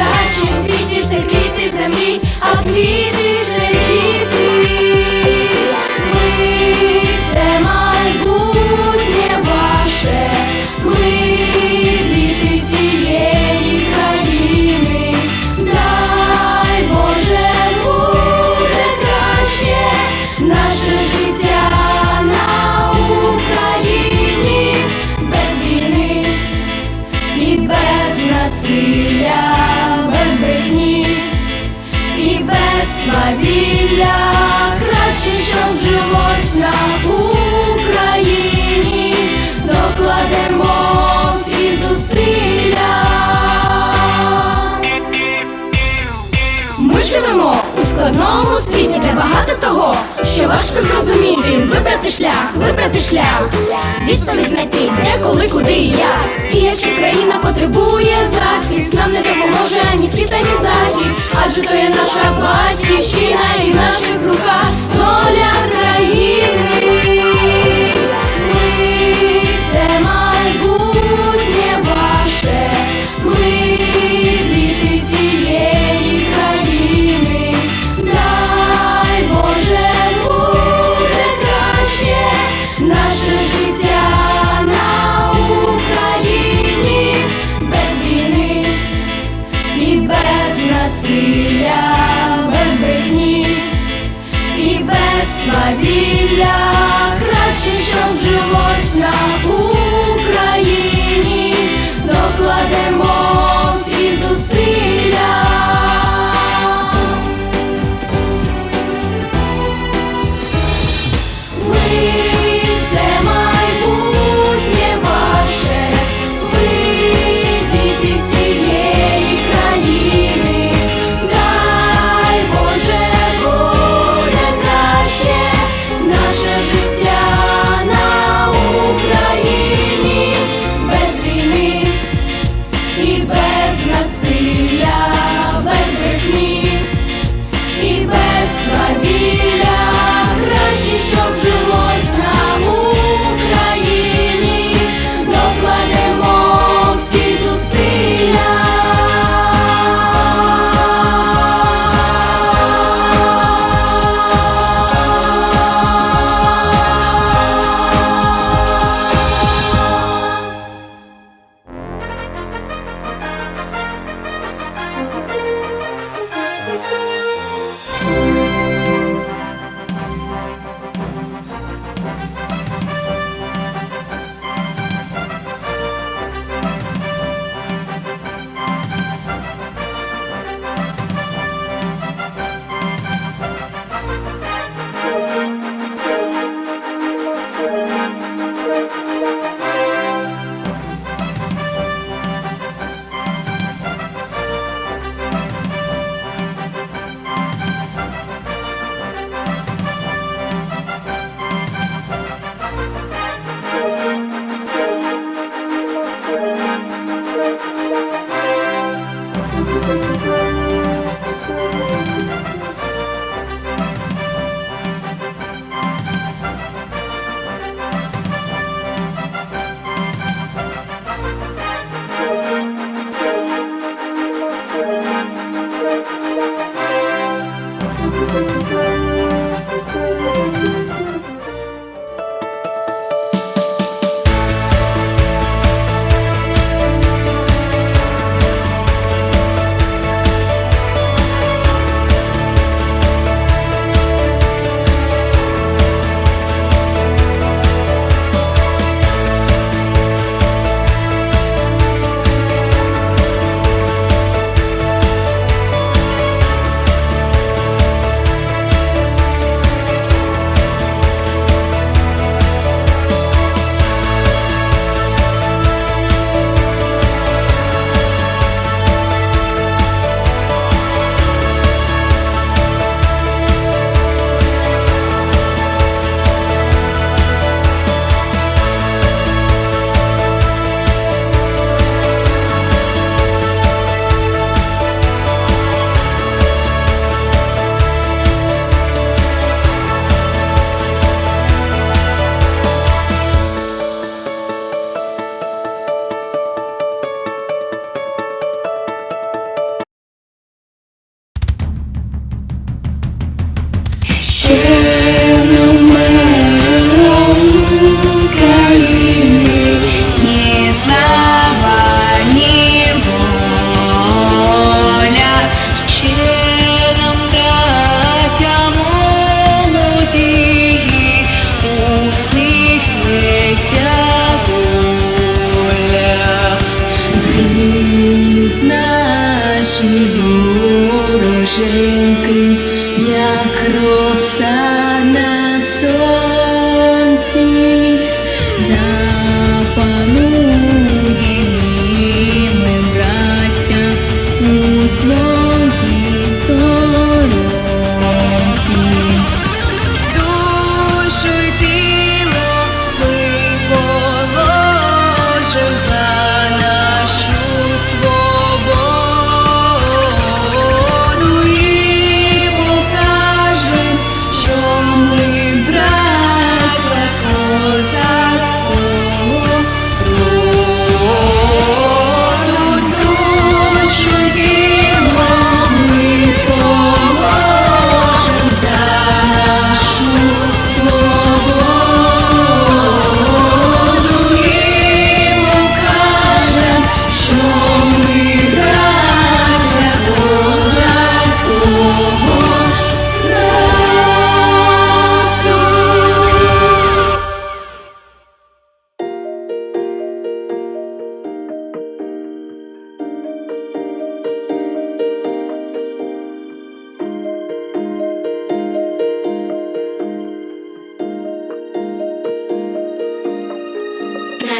бути найкраще у світі, це квіти землі, а квіти свавілля. Краще, щоб жилось на Україні, докладемо всі зусилля. Ми живемо у складному світі, де багато того, що важко зрозуміти, вибрати шлях, вибрати шлях, відповідь знайти, де, коли, куди і як. І якщо країна потребує захист, нам не допоможе ані світ, ані захід, адже то є наша батьківщина і в наших руках доля країни. без насилля, без брехні і без свавілля краще, щоб жилось на Україні, докладемо всі зусилля. Наші вороженьки, як роса на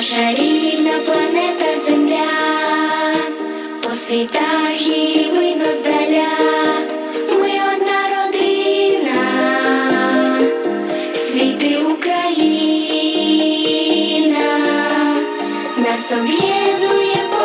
наша рідна планета Земля, по світах і видно здаля, одна родина, світи Україна, нас об'єднує.